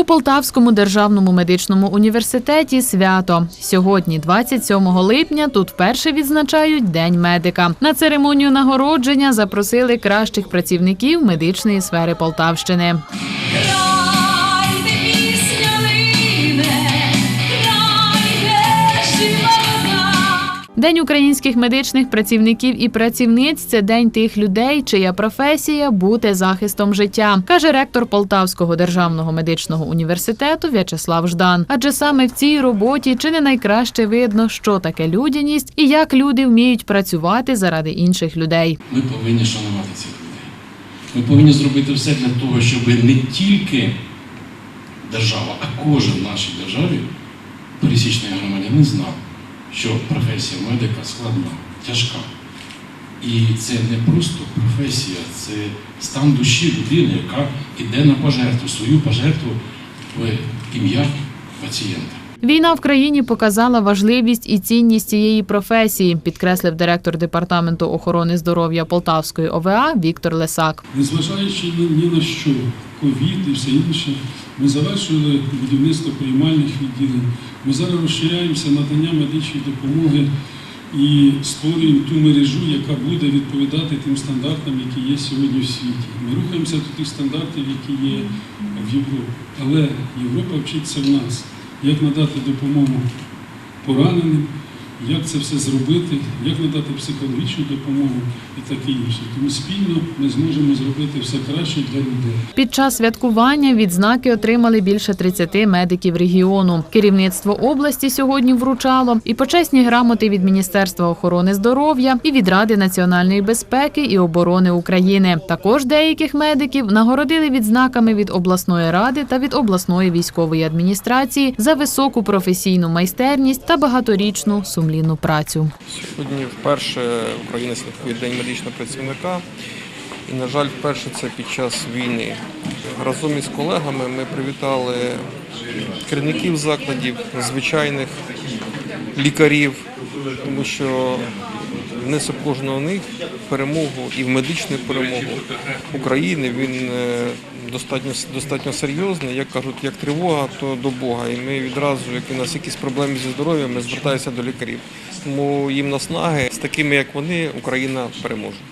У Полтавському державному медичному університеті свято. Сьогодні, 27 липня, тут вперше відзначають День медика. На церемонію нагородження запросили кращих працівників медичної сфери Полтавщини. День українських медичних працівників і працівниць це день тих людей, чия професія бути захистом життя, каже ректор Полтавського державного медичного університету В'ячеслав Ждан. Адже саме в цій роботі чи не найкраще видно, що таке людяність і як люди вміють працювати заради інших людей. Ми повинні шанувати цих людей. Ми повинні зробити все для того, щоб не тільки держава, а кожен в нашій державі, пересічний громадянин, знав, що професія медика складна, тяжка. І це не просто професія, це стан душі людини, яка йде на пожертву, свою пожертву в ім'я пацієнта. Війна в країні показала важливість і цінність цієї професії, підкреслив директор департаменту охорони здоров'я Полтавської ОВА Віктор Лесак. Незважаючи ні, на що, ковід і все інше, ми завершили будівництво приймальних відділень. Ми зараз розширяємося надання медичної допомоги і створюємо ту мережу, яка буде відповідати тим стандартам, які є сьогодні в світі. Ми рухаємося до тих стандартів, які є в Європі. Але Європа вчиться в нас, як надати допомогу пораненим, як це все зробити, як надати психологічну допомогу і таке інше. Тому спільно ми зможемо зробити все краще для людей. Під час святкування відзнаки отримали більше 30 медиків регіону. Керівництво області сьогодні вручало і почесні грамоти від Міністерства охорони здоров'я, і від Ради національної безпеки і оборони України. Також деяких медиків нагородили відзнаками від обласної ради та від обласної військової адміністрації за високу професійну майстерність та багаторічну сумлінну працю. Сьогодні вперше Україна святкує День медичного працівника. І, на жаль, вперше це під час війни. Разом із колегами ми привітали керівників закладів, звичайних лікарів, тому що внесок кожного них перемогу і в медичну перемогу України він е, достатньо достатньо серйозний. Як кажуть, як тривога, то до Бога. І ми відразу, як у нас якісь проблеми зі здоров'ям, ми звертаємося до лікарів. Тому їм наснаги з такими, як вони, Україна переможе.